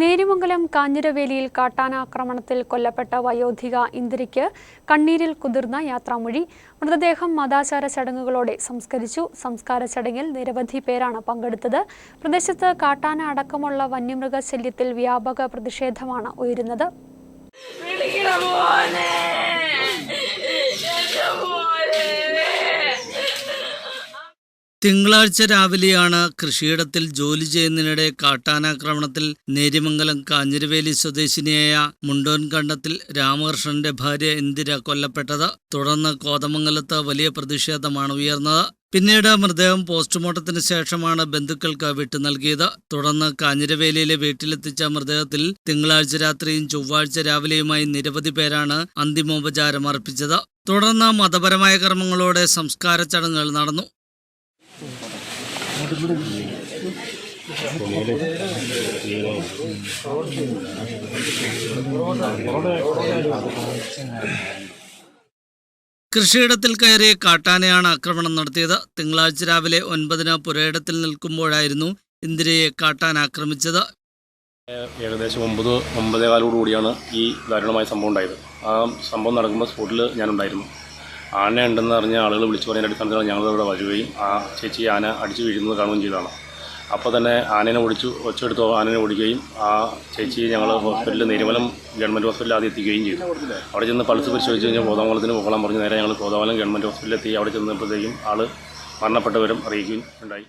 നേരിമംഗലം കാഞ്ഞിരവേലിയിൽ കാട്ടാനാക്രമണത്തിൽ കൊല്ലപ്പെട്ട വയോധിക ഇന്ദിരയ്ക്ക് കണ്ണീരിൽ കുതിർന്ന യാത്രാമൊഴി. മൃതദേഹം മതാചാര ചടങ്ങുകളോടെ സംസ്കരിച്ചു. സംസ്കാര ചടങ്ങിൽ നിരവധി പേരാണ് പങ്കെടുത്തത്. പ്രദേശത്ത് കാട്ടാന അടക്കമുള്ള വന്യമൃഗശല്യത്തിൽ വ്യാപക പ്രതിഷേധമാണ് ഉയരുന്നത്. തിങ്കളാഴ്ച രാവിലെയാണ് കൃഷിയിടത്തിൽ ജോലി ചെയ്യുന്നതിനിടെ കാട്ടാനാക്രമണത്തിൽ നേരിമംഗലം കാഞ്ഞിരവേലി സ്വദേശിനിയായ മുണ്ടോൻകണ്ടത്തിൽ രാമകൃഷ്ണന്റെ ഭാര്യ ഇന്ദിര കൊല്ലപ്പെട്ടത്. തുടർന്ന് കോതമംഗലത്ത് വലിയ പ്രതിഷേധമാണ് ഉയർന്നത്. പിന്നീട് മൃതദേഹം പോസ്റ്റ്മോർട്ടത്തിന് ശേഷമാണ് ബന്ധുക്കൾക്ക് വിട്ടു നൽകിയത്. തുടർന്ന് കാഞ്ഞിരവേലിയിലെ വീട്ടിലെത്തിച്ച മൃതദേഹത്തിൽ തിങ്കളാഴ്ച രാത്രിയും ചൊവ്വാഴ്ച രാവിലെയുമായി നിരവധി പേരാണ് അന്തിമോപചാരം അർപ്പിച്ചത് തുടർന്ന് മതപരമായ കർമ്മങ്ങളോടെ സംസ്കാര ചടങ്ങുകൾ നടന്നു. കൃഷിയിടത്തിൽ കയറിയ കാട്ടാനയാണ് ആക്രമണം നടത്തിയത്. തിങ്കളാഴ്ച രാവിലെ ഒൻപതിന് പുരയിടത്തിൽ നിൽക്കുമ്പോഴായിരുന്നു ഇന്ദിരയെ കാട്ടാൻ ആക്രമിച്ചത്. ഏകദേശം ഒമ്പത് ഒമ്പതേ കാലോട് കൂടിയാണ് ഈ ദാരുണമായ സംഭവം ഉണ്ടായത്. ആ സംഭവം നടക്കുമ്പോൾ സ്പോട്ടിൽ ഞാനുണ്ടായിരുന്നു. ആന ഉണ്ടെന്ന് അറിഞ്ഞ ആളുകൾ വിളിച്ചു പറയുന്ന അടിസ്ഥാനത്തിലാണ് ഞങ്ങൾ ഇവിടെ വരികയും ആ ചേച്ചി ആന അടിച്ചു വീഴുന്നത് കാണുകയും ചെയ്തതാണ്. അപ്പോൾ തന്നെ ആനേനെ ഓടിച്ചു ഒച്ചെടുത്ത് ആനേനെ ഓടിക്കുകയും ആ ചേച്ചി ഞങ്ങൾ ഹോസ്പിറ്റലിൽ നിരുമലം ഗവൺമെന്റ് ഹോസ്പിറ്റലിൽ ആദ്യം എത്തിക്കുകയും ചെയ്തു. അവിടെ ചെന്ന് പൾസ് പരിശോധിച്ച് കഴിഞ്ഞാൽ കോതാമംഗലത്തിന് പോകണം പറഞ്ഞ് നേരെ ഞങ്ങൾ കോതാമംഗലം ഗവൺമെന്റ് ഹോസ്പിറ്റലിൽ എത്തി അവിടെ ചെന്നപ്പോഴത്തേക്കും ആൾ മരണപ്പെട്ടവരും അറിയിക്കുകയും ഉണ്ടായി.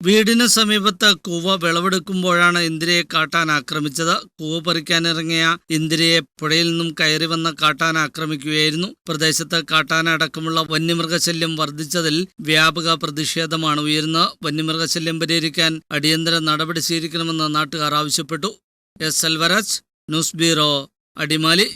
വീടിന് സമീപത്ത് കൂവ വിളവെടുക്കുമ്പോഴാണ് ഇന്ദിരയെ കാട്ടാൻ ആക്രമിച്ചത്. കൂവ പറിക്കാനിറങ്ങിയ ഇന്ദിരയെ പുഴയിൽ നിന്നും കയറി വന്ന കാട്ടാൻ ആക്രമിക്കുകയായിരുന്നു. പ്രദേശത്ത് കാട്ടാന അടക്കമുള്ള വന്യമൃഗശല്യം വർദ്ധിച്ചതിൽ വ്യാപക പ്രതിഷേധമാണ് ഉയരുന്നത്. വന്യമൃഗശല്യം പരിഹരിക്കാൻ അടിയന്തര നടപടി സ്വീകരിക്കണമെന്ന് നാട്ടുകാർ ആവശ്യപ്പെട്ടു. എസ്. എൽവരാജ് ന്യൂസ് ബ്യൂറോ അടിമാലി.